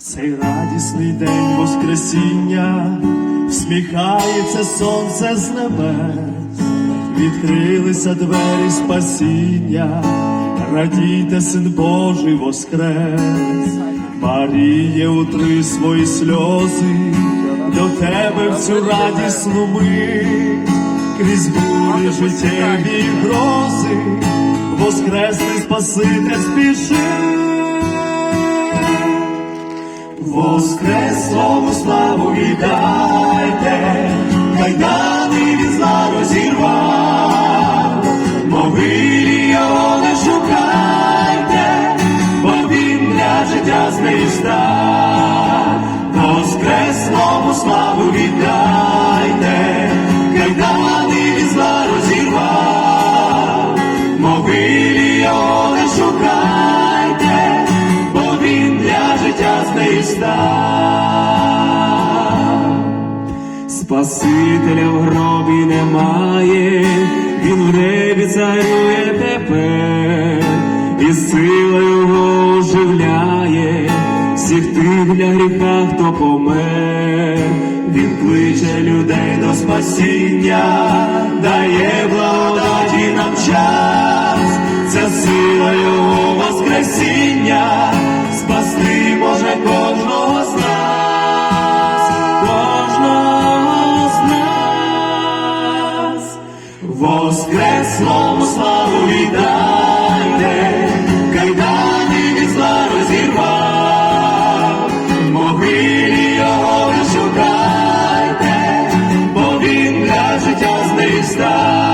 Цей радісний день Воскресіння, всміхається сонце з небес, відкрилися двері спасіння, радійте, син Божий воскрес, Маріє, утри свої сльози, до тебе в цю радісну мить, крізь бурі життєві грози, воскресний Спаситель спішив. Воскреслому славу віддайте, кайдани від зла розірвав, могилі його не шукайте, бо він для життя з. Воскреслому славу віддайте, Спасителя в гробі немає, він в небі царює тепер, і сила його оживляє. Всіх тих для гріха, хто помер. Він кличе людей до спасіння, дає благодаті воскреслому славу віддайте, кайдани від зла розірвав, могилі його не шукайте, бо він для життя з став,